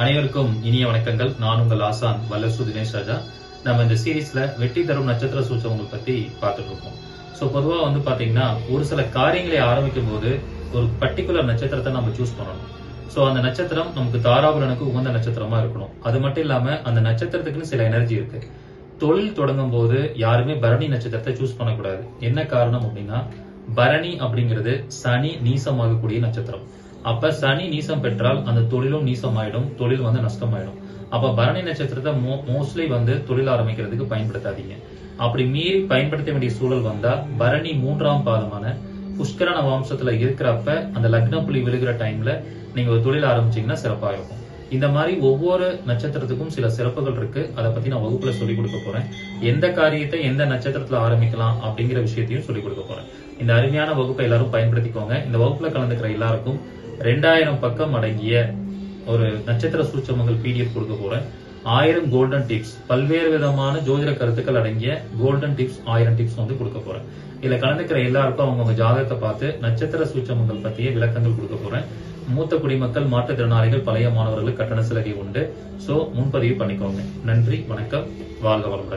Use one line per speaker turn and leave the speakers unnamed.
அனைவருக்கும் இனிய வணக்கங்கள். நான் உங்கள் ஆசான் வல்லசு தினேஷ் ராஜா. நம்ம இந்த சீரீஸ்ல வெற்றி தரும் நட்சத்திர சூச்சகங்கள் பத்தி பார்த்துட்டு இருக்கோம். ஸோ பொதுவாக வந்து பாத்தீங்கன்னா ஒரு சில காரியங்களை ஆரம்பிக்கும் போது ஒரு பர்டிகுலர் நட்சத்திரத்தை நம்ம சூஸ் பண்ணணும். ஸோ அந்த நட்சத்திரம் நமக்கு தாராபுரனுக்கு உகந்த நட்சத்திரமா இருக்கணும். அது மட்டும் இல்லாம அந்த நட்சத்திரத்துக்குன்னு சில எனர்ஜி இருக்கு. தொழில் தொடங்கும் போது யாருமே பரணி நட்சத்திரத்தை சூஸ் பண்ணக்கூடாது. என்ன காரணம் அப்படின்னா பரணி அப்படிங்கிறது சனி நீசமாகக்கூடிய நட்சத்திரம். அப்ப சனி நீசம் பெற்றால் அந்த தொழிலும் நீசம் ஆயிடும் தொழில் வந்து நஷ்டமாயிடும். அப்ப பரணி நட்சத்திரத்தை மோஸ்ட்லி வந்து தொழில் ஆரம்பிக்கிறதுக்கு பயன்படுத்தாதீங்க. அப்படி மீறி பயன்படுத்த வேண்டிய சூழல் வந்தா பரணி மூன்றாம் பாதமான புஷ்கரண வம்சத்துல இருக்கிறப்ப அந்த லக்ன புள்ளி விழுகிற டைம்ல நீங்க ஒரு தொழில் ஆரம்பிச்சீங்கன்னா சிறப்பா இருக்கும் இந்த மாதிரி ஒவ்வொரு நட்சத்திரத்துக்கும் சில சிறப்புகள் இருக்கு. அதை பத்தி நான் வகுப்புல சொல்லிக் கொடுக்க போறேன். எந்த காரியத்தை எந்த நட்சத்திரத்துல ஆரம்பிக்கலாம் அப்படிங்கிற விஷயத்தையும் சொல்லிக் கொடுக்க போறேன். இந்த அருமையான வகுப்பை எல்லாரும் பயன்படுத்திக்கோங்க. இந்த வகுப்புல கலந்துக்கிற எல்லாருக்கும் ரெண்டாயிரம் பக்கம் அடங்கிய ஒரு நட்சத்திர சூச்சமங்கள் பிடிஎஃப் கொடுக்க போறேன். ஆயிரம் கோல்டன் டிப்ஸ் பல்வேறு விதமான ஜோதிட கருத்துக்கள் அடங்கிய கோல்டன் டிப்ஸ் ஆயிரம் டிப்ஸ் வந்து கொடுக்க போறேன். இதுல கலந்துக்கிற எல்லாருக்கும் அவங்கவுங்க ஜாதகத்தை பார்த்து நட்சத்திர சூட்சமங்கள் பற்றிய விளக்கங்கள் கொடுக்க போறேன். மூத்த குடிமக்கள் மாற்றுத்திறனாளிகள் பழைய மாணவர்களுக்கு கட்டண சலுகை உண்டு. சோ முன்பதிவு பண்ணிக்கோங்க. நன்றி வணக்கம். வாழ்க வளமுடன்.